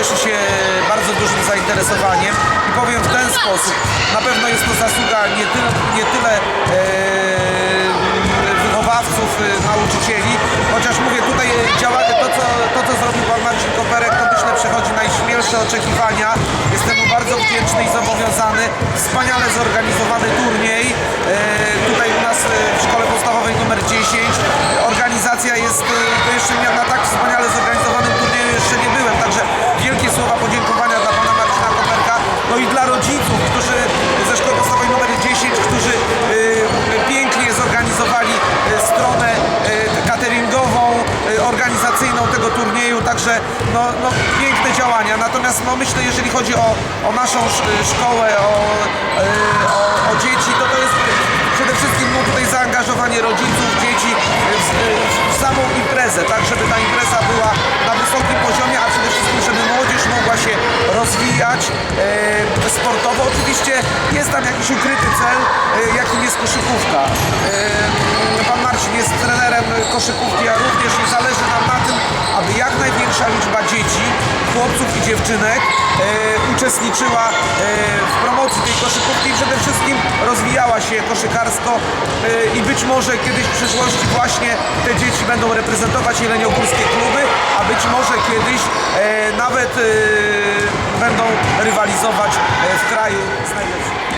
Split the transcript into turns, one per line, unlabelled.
cieszy się bardzo dużym zainteresowaniem i powiem w ten sposób, na pewno jest to zasługa nie, ty, nie tyle e, wychowawców, e, nauczycieli, chociaż mówię tutaj działa, to, co, to co zrobił pan Marcin Koperek, to myślę przechodzi najśmielsze oczekiwania. Jestem mu bardzo wdzięczny i zobowiązany. Wspaniale zorganizowany turniej organizacyjną tego turnieju, także no, no, piękne działania. Natomiast no, myślę, jeżeli chodzi o, o naszą sz- szkołę, o, e, o, o dzieci, to to jest przede wszystkim no, tutaj zaangażowanie rodziców, dzieci w, w samą imprezę, tak żeby ta impreza była na wysokim poziomie, a przede wszystkim, żeby młodzież mogła się rozwijać e, sportowo. Oczywiście jest tam jakiś ukryty cel, e, jakim jest koszykówka. E, pan Marcin jest trenerem koszykówki, a również zależy nam na tym, aby jak największa liczba dzieci, chłopców i dziewczynek e, uczestniczyła e, w promocji tej koszykówki i przede wszystkim rozwijała się koszykarsko e, i być może kiedyś w przyszłości właśnie te dzieci będą reprezentować jeleniogórskie kluby, a być może kiedyś e, nawet e, będą rywalizować e, w kraju z najlepszymi.